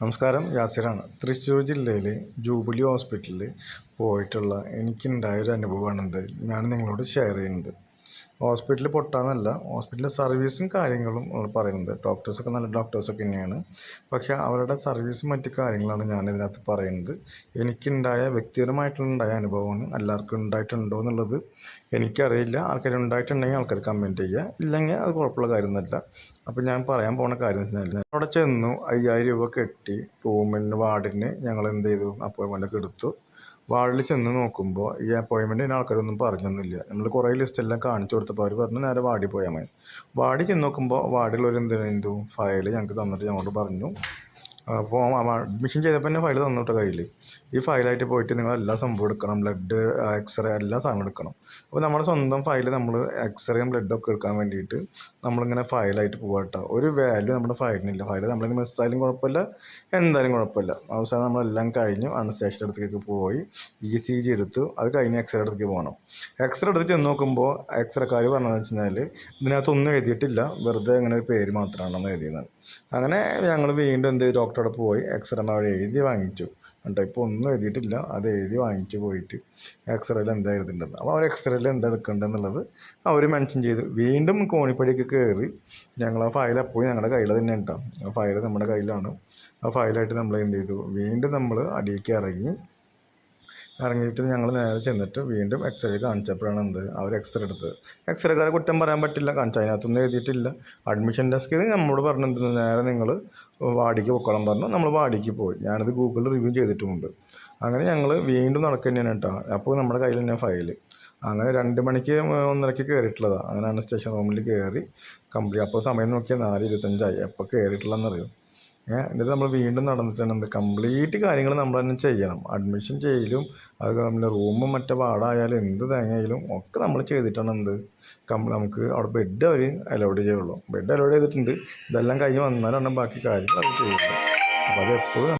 നമസ്കാരം യാസിറാണ്. തൃശ്ശൂർ ജില്ലയിലെ ജൂബിലി ഹോസ്പിറ്റലിൽ പോയിട്ടുള്ള എനിക്കുണ്ടായൊരു അനുഭവമാണിത് ഞാൻ നിങ്ങളോട് ഷെയർ ചെയ്യുന്നത് ഹോസ്പിറ്റലിൽ പൊട്ടാന്നല്ല ഹോസ്പിറ്റലിലെ സർവീസും കാര്യങ്ങളും പറയുന്നത്. ഡോക്ടേഴ്സൊക്കെ നല്ല ഡോക്ടേഴ്സൊക്കെ തന്നെയാണ്. പക്ഷേ അവരുടെ സർവീസും മറ്റു കാര്യങ്ങളാണ് ഞാൻ ഇതിനകത്ത് പറയുന്നത്. എനിക്കുണ്ടായ വ്യക്തിപരമായിട്ടുണ്ടായ അനുഭവമാണ് എല്ലാവർക്കും ഉണ്ടായിട്ടുണ്ടോ എന്നുള്ളത് എനിക്കറിയില്ല. ആൾക്കാർ ഉണ്ടായിട്ടുണ്ടെങ്കിൽ ആൾക്കാർ കമന്റ് ചെയ്യുക. ഇല്ലെങ്കിൽ അത് കുഴപ്പമുള്ള കാര്യമൊന്നുമല്ല. അപ്പോൾ ഞാൻ പറയാൻ പോണ കാര്യം എന്ന് വെച്ചാൽ അവിടെ ചെന്നു അയ്യായിരം രൂപ കെട്ടി റൂമിന് വാർഡിന് ഞങ്ങൾ എന്ത് ചെയ്തു? അപ്പോയിൻമെന്റ് ഒക്കെ എടുത്തു. വാർഡിൽ ചെന്ന് നോക്കുമ്പോൾ ഈ അപ്പോയിൻമെന്റിന് ആൾക്കാരൊന്നും പറഞ്ഞൊന്നുമില്ല. നമ്മൾ കുറേ ലിസ്റ്റ് എല്ലാം കാണിച്ചു കൊടുത്തപ്പോൾ അവർ പറഞ്ഞു നേരെ വാർഡിൽ പോയാൽ മതി. വാർഡിൽ ചെന്ന് നോക്കുമ്പോൾ വാർഡിലുള്ളവർ എന്ത്? ചെയ്തു ഫയൽ ഞങ്ങൾക്ക് തന്നിട്ട് ഞങ്ങളോട് പറഞ്ഞു. ഫോം അഡ്മിഷൻ ചെയ്തപ്പോൾ തന്നെ ഫയൽ തന്നു കേട്ടോ കയ്യിൽ ഈ ഫയലായിട്ട് പോയിട്ട് നിങ്ങൾ എല്ലാ സംഭവം എടുക്കണം. ബ്ലഡ് എക്സ്റേ എല്ലാ സാധനവും എടുക്കണം. അപ്പോൾ നമ്മുടെ സ്വന്തം ഫയൽ നമ്മൾ എക്സ്റേയും ബ്ലഡൊക്കെ എടുക്കാൻ വേണ്ടിയിട്ട് നമ്മളിങ്ങനെ ഫയലായിട്ട് പോകാം കേട്ടോ ഒരു വാല്യൂ നമ്മുടെ ഫയലിനില്ല ഫയൽ നമ്മളിങ്ങനെ മിസ്സായാലും കുഴപ്പമില്ല എന്തായാലും കുഴപ്പമില്ല. അവസാനം നമ്മളെല്ലാം കഴിഞ്ഞു അണസ്റ്റേഷന്റെ അടുത്തേക്ക് പോയി ഇ സി ജി എടുത്തു. അത് കഴിഞ്ഞ് എക്സ്റേ അടുത്തേക്ക് പോകണം എക്സ്റേ എടുത്ത് ചെന്ന് നോക്കുമ്പോൾ എക്സ്റേക്കാർ പറഞ്ഞതെന്ന് വെച്ച് കഴിഞ്ഞാൽ ഇതിനകത്തൊന്നും എഴുതിയിട്ടില്ല. വെറുതെ ഇങ്ങനെ ഒരു പേര് മാത്രമാണെന്ന് എഴുതിയത്. അങ്ങനെ ഞങ്ങൾ വീണ്ടും എന്ത് ചെയ്തു? ഡോക്ടറെ പോയി എക്സ്റേ അവിടെ എഴുതി വാങ്ങിച്ചു. എന്നിട്ട് ഇപ്പോൾ ഒന്നും എഴുതിയിട്ടില്ല. അത് എഴുതി വാങ്ങിച്ചു പോയിട്ട് എക്സ്റേയിൽ എന്താ എഴുതേണ്ടത് അപ്പോൾ അവർ എക്സ്റേയിൽ എന്താ എടുക്കേണ്ടതെന്നുള്ളത് അവർ മെൻഷൻ ചെയ്തു. വീണ്ടും കോണിപ്പടിക്ക് കയറി ഞങ്ങൾ ആ ഫയൽ അപ്പോഴും ഞങ്ങളുടെ കയ്യിൽ തന്നെ ഉണ്ടാവും ആ ഫയൽ നമ്മുടെ കയ്യിലാണ്. ആ ഫയലായിട്ട് നമ്മൾ എന്ത് ചെയ്തു? വീണ്ടും നമ്മൾ അടിയിലേക്ക് ഇറങ്ങി ഇറങ്ങിയിട്ട് ഞങ്ങൾ നേരെ ചെന്നിട്ട് വീണ്ടും എക്സ്റേ കാണിച്ചപ്പോഴാണ് എന്ത്? അവർ എക്സ്റേ എടുത്തത്. എക്സ്റേക്കാരെ കുറ്റം പറയാൻ പറ്റില്ല. കാണിച്ചു അതിനകത്തൊന്നും എഴുതിയിട്ടില്ല. അഡ്മിഷൻ ഡെസ്കിൽ നമ്മളോട് എന്ത് നേരെ നിങ്ങൾ വാടിക്ക് പൊക്കോളം പറഞ്ഞു. നമ്മൾ വാടിക്ക് പോയി. ഞാനത് ഗൂഗിളിൽ റിവ്യൂ ചെയ്തിട്ടുമുണ്ട് അങ്ങനെ ഞങ്ങൾ വീണ്ടും നടക്കുക തന്നെയാണ് കേട്ടോ. അപ്പോൾ നമ്മുടെ കയ്യിൽ തന്നെ ഫയൽ അങ്ങനെ രണ്ട് മണിക്ക് ഒന്നരയ്ക്ക് കയറിയിട്ടുള്ളതാണ് അങ്ങനെയാണ് സ്റ്റേഷൻ റൂമിൽ കയറി കംപ്ലീറ്റ് അപ്പോൾ സമയം നോക്കിയാൽ നാല് ഇരുപത്തഞ്ചായി. എപ്പോൾ കയറിയിട്ടുള്ളതെന്നറിയും എന്നിട്ട് നമ്മൾ വീണ്ടും നടന്നിട്ടാണ് എന്ത് കംപ്ലീറ്റ് കാര്യങ്ങൾ നമ്മൾ തന്നെ ചെയ്യണം. അഡ്മിഷൻ ചെയ്യലും അത് നമ്മുടെ റൂമും മറ്റേ വാടായാലും എന്ത് തേങ്ങയായാലും ഒക്കെ നമ്മൾ ചെയ്തിട്ടാണ് എന്ത്? കം നമുക്ക് അവിടെ ബെഡ് അവർ അലോഡ് ചെയ്യുള്ളൂ. ബെഡ് അലോഡ് ചെയ്തിട്ടുണ്ട്. ഇതെല്ലാം കഴിഞ്ഞ് വന്നാലാണ് ബാക്കി കാര്യങ്ങൾ അവർ ചെയ്യുന്നത് അപ്പോൾ അത് എപ്പോഴും